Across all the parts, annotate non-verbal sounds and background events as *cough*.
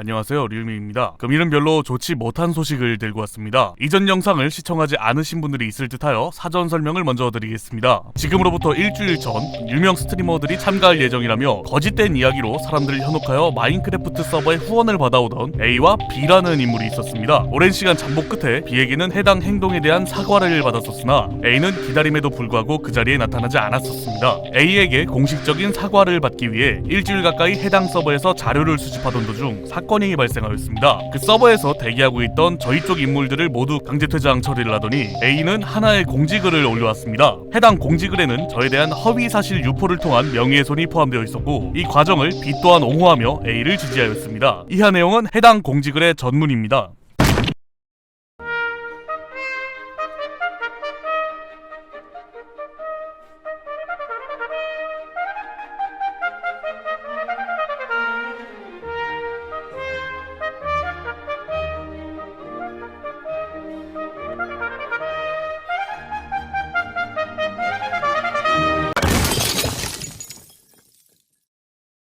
안녕하세요 류미입니다. 금일은 별로 좋지 못한 소식을 들고 왔습니다. 이전 영상을 시청하지 않으신 분들이 있을 듯하여 사전 설명을 먼저 드리겠습니다. 지금으로부터 일주일 전 유명 스트리머들이 참가할 예정이라며 거짓된 이야기로 사람들을 현혹하여 마인크래프트 서버에 후원을 받아오던 A와 B라는 인물이 있었습니다. 오랜 시간 잠복 끝에 B에게는 해당 행동에 대한 사과를 받았었으나 A는 기다림에도 불구하고 그 자리에 나타나지 않았었습니다. A에게 공식적인 사과를 받기 위해 일주일 가까이 해당 서버에서 자료를 수집하던 도중 사건 이 발생하였습니다. 그 서버에서 대기하고 있던 저희 쪽 인물들을 모두 강제 퇴장 처리를 하더니 A는 하나의 공지글을 올려왔습니다. 해당 공지글에는 저에 대한 허위 사실 유포를 통한 명예훼손이 포함되어 있었고 이 과정을 B 또한 옹호하며 A를 지지하였습니다. 이하 내용은 해당 공지글의 전문입니다.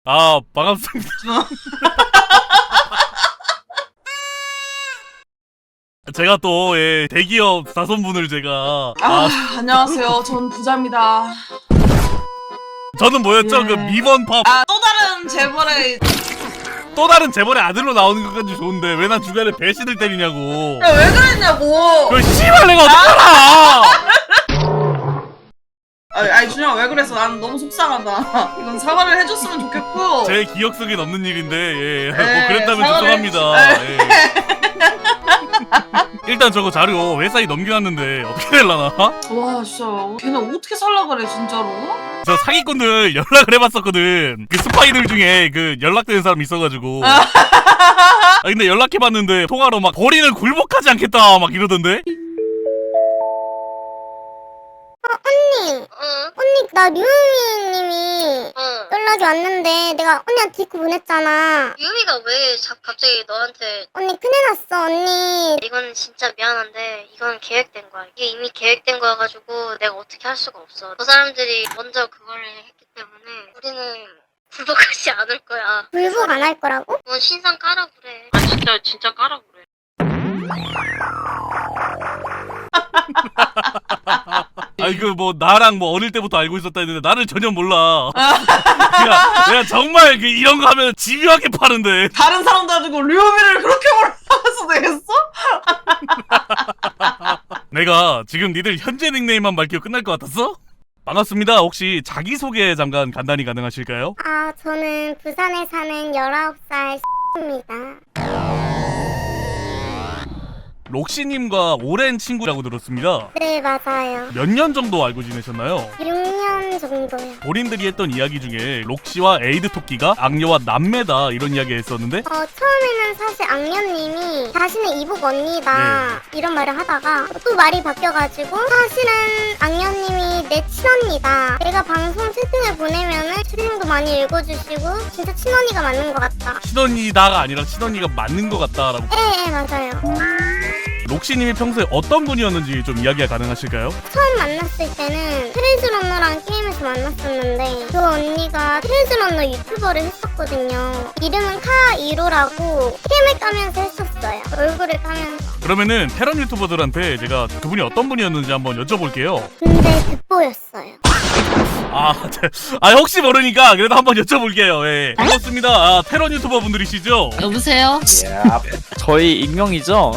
아 반갑습니다. *laughs* 제가 또 예, 대기업 사선분을 제가 아, 아, 안녕하세요. 전 부자입니다. 저는 뭐였죠? 예. 그 미번 팝 아, 또 다른 재벌의 또 다른 재벌의 아들로 나오는 것까지 좋은데 왜난 중간에 배신을 때리냐고. 야, 왜 그랬냐고. 그 씨발 내가 어떡하나! 아, 아니 준영아 왜 그랬어? 난 너무 속상하다. *laughs* 이건 사과를 해줬으면 좋겠고. 제 기억 속에 없는 일인데 예. 뭐 에, 그랬다면 사과를 죄송합니다. 예. 일단 저거 자료 회사에 넘겨놨는데 어떻게 될라나? 와 진짜 걔는 어떻게 살라 그래 진짜로? 저 사기꾼들 연락을 해봤었거든. 그 스파이들 중에 그 연락되는 사람 있어가지고. 아 근데 연락해봤는데 통화로 막 본인을 굴복하지 않겠다 막 이러던데. 응, 언니 나 류미님이 응. 연락이 왔는데 내가 언니한테 디코 보냈잖아. 유미가 왜 자, 갑자기 너한테 언니 큰일 났어 언니. 이건 진짜 미안한데 이건 계획된 거야. 이게 이미 계획된 거여 가지고 내가 어떻게 할 수가 없어. 저 사람들이 먼저 그걸 했기 때문에 우리는 *laughs* 굴복하지 않을 거야. 불복 안 할 거라고? 넌 신상 까라 그래. 아 진짜 진짜 까라 그래. *laughs* 아니 그 뭐 나랑 뭐 어릴 때부터 알고 있었다 했는데 나를 전혀 몰라. 내가, 내가 정말 그 이런 거 하면 집요하게 파는데. 다른 사람들 가지고 류미를 그렇게 몰라서 되겠어? 내가 지금 니들 현재 닉네임만 밝히고 끝날 것 같았어? 반갑습니다. 혹시 자기소개 잠깐 간단히 가능하실까요? 아 저는 부산에 사는 19살 *laughs* 입니다. 록시님과 오랜 친구라고 들었습니다. 네 맞아요. 몇 년 정도 알고 지내셨나요? 6년 정도요. 본인들이 했던 이야기 중에 록시와 에이드 토끼가 악녀와 남매다 이런 이야기 했었는데 어 처음에는 사실 악녀님이 자신의 이복 언니다 이런 말을 하다가 또 말이 바뀌어가지고 사실은 악녀님이 내 친언니다. 내가 방송 채팅을 보내면은 채팅도 많이 읽어주시고 진짜 친언니가 맞는 것 같다. 친언니다가 아니라 친언니가 맞는 것 같다라고 예, 예 맞아요. 록시님이 평소에 어떤 분이었는지 좀 이야기가 가능하실까요? 처음 만났을 때는 트레즈런너랑 게임에서 만났었는데 그 언니가 트레즈런너 유튜버를 했었거든요. 이름은 카이로라고 캠을 까면서 했었어요. 얼굴을 까면서. 그러면은 테런 유튜버들한테 제가 그분이 어떤 분이었는지 한번 여쭤볼게요. 근데 듣보였어요. 아, 제- 아 혹시 모르니까 그래도 한번 여쭤볼게요. 예. 반갑습니다. 아, 테런 유튜버 분들이시죠? 여보세요? 야, 저희 익명이죠?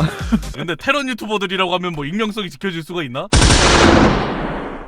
근데 테런 유튜버들이라고 하면 뭐 익명성이 지켜질 수가 있나?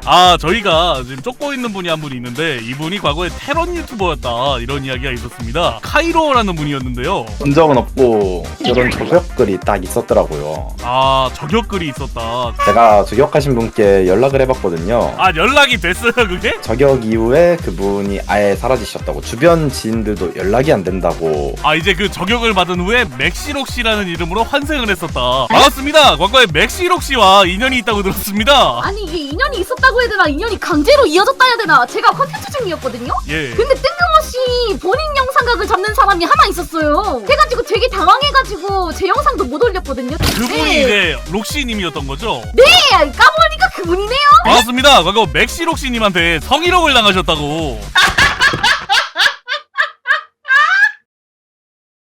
아 저희가 지금 쫓고 있는 분이 한 분이 있는데 이분이 과거에 테런 유튜버였다 이런 이야기가 있었습니다. 카이로라는 분이었는데요. 본 적은 없고 이런 저격글이 딱 있었더라고요. 아 저격글이 있었다. 제가 저격하신 분께 연락을 해봤거든요. 아 연락이 됐어요 그게? 저격 이후에 그분이 아예 사라지셨다고. 주변 지인들도 연락이 안 된다고. 아 이제 그 저격을 받은 후에 맥시록씨라는 이름으로 환생을 했었다. 반갑습니다. 과거에 맥시록씨와 인연이 있다고 들었습니다. 아니 이게 인연이 있었다고 해야 되나? 인연이 강제로 이어졌다 해야 되나? 제가 컨텐츠 중이었거든요? 예. 근데 뜬금없이 본인 영상각을 잡는 사람이 하나 있었어요. 그래가지고 되게 당황해가지고 제 영상도 못 올렸거든요. 그분이 네. 이제 록시님이었던 거죠? 네 까보니까 그분이네요. 반갑습니다. 과거 맥시록씨님한테 성희롱을 당하셨다고 *laughs*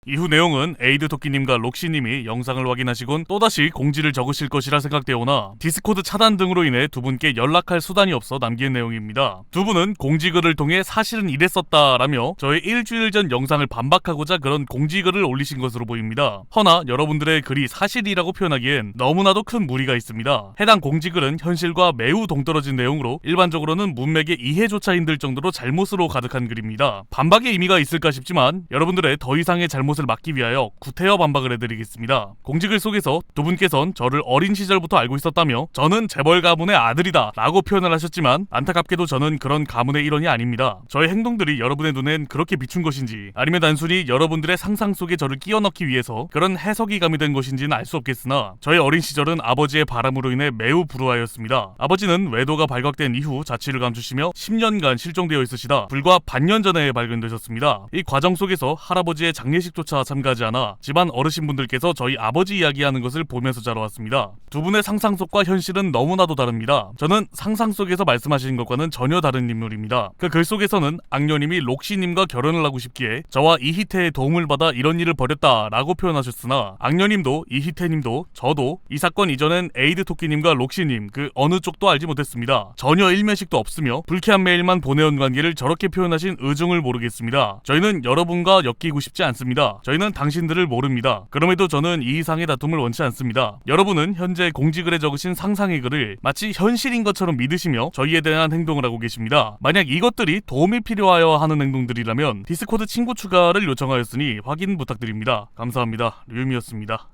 이후 내용은 에이드 토끼님과 록시님이 영상을 확인하시곤 또다시 공지를 적으실 것이라 생각되오나 디스코드 차단 등으로 인해 두 분께 연락할 수단이 없어 남긴 내용입니다. 두 분은 공지글을 통해 사실은 이랬었다라며 저의 일주일 전 영상을 반박하고자 그런 공지글을 올리신 것으로 보입니다. 허나 여러분들의 글이 사실이라고 표현하기엔 너무나도 큰 무리가 있습니다. 해당 공지글은 현실과 매우 동떨어진 내용으로 일반적으로는 문맥의 이해조차 힘들 정도로 잘못으로 가득한 글입니다. 반박의 의미가 있을까 싶지만 여러분들의 더 이상의 잘못 을 막기 위하여 구태여 반박을 해드리겠습니다. 공지글 속에서 두 분께선 저를 어린 시절부터 알고 있었다며 저는 재벌 가문의 아들이다 라고 표현을 하셨지만 안타깝게도 저는 그런 가문의 일원이 아닙니다. 저의 행동들이 여러분의 눈엔 그렇게 비춘 것인지 아니면 단순히 여러분들의 상상 속에 저를 끼워 넣기 위해서 그런 해석이 가미된 것인지는 알 수 없겠으나 저의 어린 시절은 아버지의 바람으로 인해 매우 불우하였습니다. 아버지는 외도가 발각된 이후 자취를 감추시며 10년간 실종되어 있으시다 불과 반년 전에 발견되셨습니다. 이 과정 속에서 할아버지의 장례식 조차 참가하지 않아 집안 어르신분들께서 저희 아버지 이야기하는 것을 보면서 자라왔습니다. 두 분의 상상 속과 현실은 너무나도 다릅니다. 저는 상상 속에서 말씀하시는 것과는 전혀 다른 인물입니다. 그 글 속에서는 악녀님이 록시님과 결혼을 하고 싶기에 저와 이희태의 도움을 받아 이런 일을 벌였다라고 표현하셨으나 악녀님도 이희태님도 저도 이 사건 이전엔 에이드 토끼님과 록시님 그 어느 쪽도 알지 못했습니다. 전혀 일면식도 없으며 불쾌한 메일만 보내온 관계를 저렇게 표현하신 의중을 모르겠습니다. 저희는 여러분과 엮이고 싶지 않 저희는 당신들을 모릅니다. 그럼에도 저는 이 이상의 다툼을 원치 않습니다. 여러분은 현재 공지글에 적으신 상상의 글을 마치 현실인 것처럼 믿으시며 저희에 대한 행동을 하고 계십니다. 만약 이것들이 도움이 필요하여 하는 행동들이라면 디스코드 친구 추가를 요청하였으니 확인 부탁드립니다. 감사합니다. 류미였습니다.